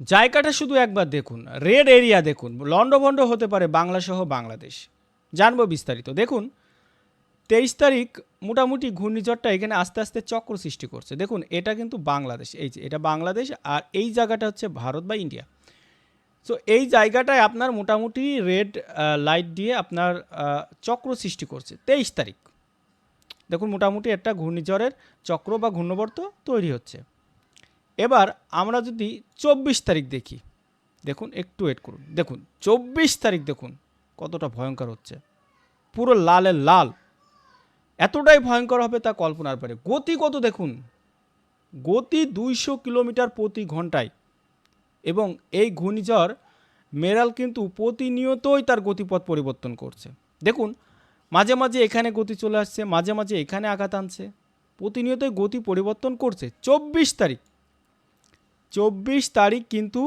জায়গাটা শুধু একবার দেখুন, রেড এরিয়া দেখুন লন্ডভন্ড হতে পারে বাংলা সহ বাংলাদেশ। জানব বিস্তারিত। দেখুন, তেইশ তারিখ মোটামুটি ঘূর্ণিঝড়টা এখানে আস্তে আস্তে চক্র সৃষ্টি করছে। দেখুন, এটা কিন্তু বাংলাদেশ, এই যে এটা বাংলাদেশ আর এই জায়গাটা হচ্ছে ভারত বা ইন্ডিয়া। সো এই জায়গাটায় আপনার মোটামুটি রেড লাইট দিয়ে আপনার চক্র সৃষ্টি করছে তেইশ তারিখ। দেখুন, মোটামুটি একটা ঘূর্ণিঝড়ের চক্র বা ঘূর্ণবর্ত তৈরি হচ্ছে। এবার আমরা যদি চব্বিশ তারিখ দেখি, দেখুন, একটু ওয়েট করুন। দেখুন, চব্বিশ তারিখ দেখুন, কতটা ভয়ঙ্কর হচ্ছে। পুরো লালের লাল। এতটাই ভয়ঙ্কর হবে তা কল্পনার পারে গতি কত দেখুন? গতি দুইশো কিলোমিটার প্রতি ঘন্টায়। এবং এই ঘূর্ণিঝড় মেরাল কিন্তু প্রতিনিয়তই তার গতিপথ পরিবর্তন করছে। দেখুন, মাঝে মাঝে এখানে গতি চলে আসছে, মাঝে মাঝে এখানে আঘাত আনছে। প্রতিনিয়তই গতি পরিবর্তন করছে। চব্বিশ তারিখ চব্বিশ তারিখ কিন্তু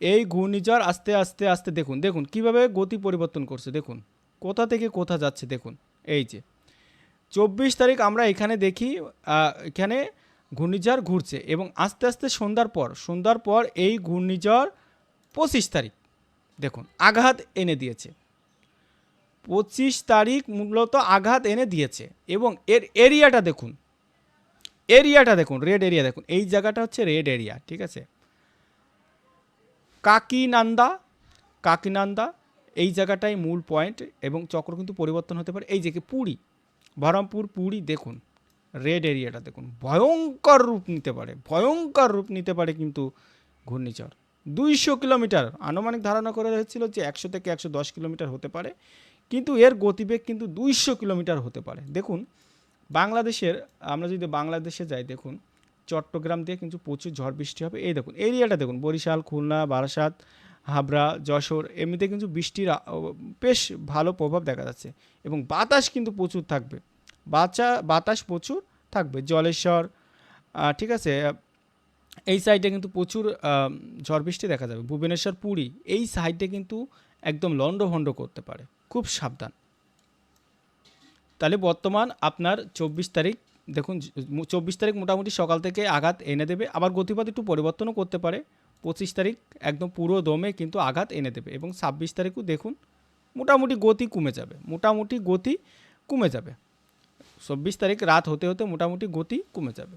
এই ঘূর্ণিঝড় আস্তে আস্তে আস্তে, দেখুন দেখুন, কীভাবে গতি পরিবর্তন করছে, দেখুন, কোথা থেকে কোথা যাচ্ছে, দেখুন, এই যে, চব্বিশ তারিখ আমরা এখানে দেখি এখানে ঘূর্ণিঝড় ঘুরছে এবং আস্তে আস্তে সন্ধ্যার পর সন্ধ্যার পর এই ঘূর্ণিঝড় পঁচিশ তারিখ, দেখুন, আঘাত এনে দিয়েছে। পঁচিশ তারিখ মূলত আঘাত এনে দিয়েছে এবং এর এরিয়াটা দেখুন এরিয়াটা দেখুন রেড এরিয়া দেখুন। এই জায়গাটা হচ্ছে রেড এরিয়া ঠিক আছে? কাকিনান্দা কাকিনান্দা, এই জায়গাটাই মূল পয়েন্ট এবং চক্র কিন্তু পরিবর্তন হতে পারে। এই যে কি পুরী, বহরমপুর, পুরী দেখুন রেড এরিয়াটা দেখুন। ভয়ঙ্কর রূপ নিতে পারে, ভয়ঙ্কর রূপ নিতে পারে কিন্তু ঘূর্ণিঝড়। দুইশো কিলোমিটার, আনুমানিক ধারণা করে হয়েছিল যে একশো থেকে একশো দশ কিলোমিটার হতে পারে, কিন্তু এর গতিবেগ কিন্তু দুইশো কিলোমিটার হতে পারে। দেখুন বাংলাদেশের, আমরা যদি বাংলাদেশে যাই, দেখুন, চট্টগ্রাম দিয়ে কিন্তু প্রচুর ঝড় বৃষ্টি হবে। এই দেখুন, এরিয়াটা দেখুন, বরিশাল, খুলনা, বারাসাত, হাবড়া, যশোর, এমনিতে কিন্তু বৃষ্টির বেশ ভালো প্রভাব দেখা যাচ্ছে। এবং বাতাস কিন্তু প্রচুর থাকবে। বাচা, বাতাস প্রচুর থাকবে। জলেশ্বর ঠিক আছে, এই সাইডে কিন্তু প্রচুর ঝড় বৃষ্টি দেখা যাবে। ভুবনেশ্বর, পুরী, এই সাইডে কিন্তু একদম লন্ডভন্ড করতে পারে। খুব সাবধান। তাহলে বর্তমান আপনার চব্বিশ তারিখ, দেখুন, চব্বিশ তারিখ মোটামুটি সকাল থেকে আঘাত এনে দেবে, আবার গতিপথ একটু পরিবর্তনও করতে পারে। পঁচিশ তারিখ একদম পুরো দমে কিন্তু আঘাত এনে দেবে এবং ছাব্বিশ তারিখও দেখুন, মোটামুটি গতি কমে যাবে, মোটামুটি গতি কমে যাবে। চব্বিশ তারিখ রাত হতে হতে মোটামুটি গতি কমে যাবে।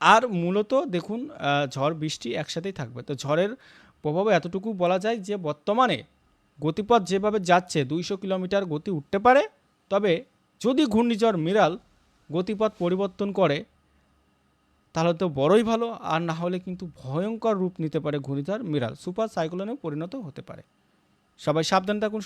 আর মূলত দেখুন ঝড়, বৃষ্টি একসাথেই থাকবে। তো ঝড়ের প্রভাবে এতটুকু বলা যায় যে বর্তমানে গতিপথ যেভাবে যাচ্ছে, দুইশো কিলোমিটার গতি উঠতে পারে তবে যদি ঘূর্ণিঝড় মিরাল গতিপথ পরিবর্তন করে, তাহলে তো বড়ই ভালো। আর না হলে কিন্তু ভয়ঙ্কর রূপ নিতে পারে ঘূর্ণিঝড় মিরাল। সুপার সাইক্লোনে পরিণত হতে পারে। সবাই সাবধান থাকুন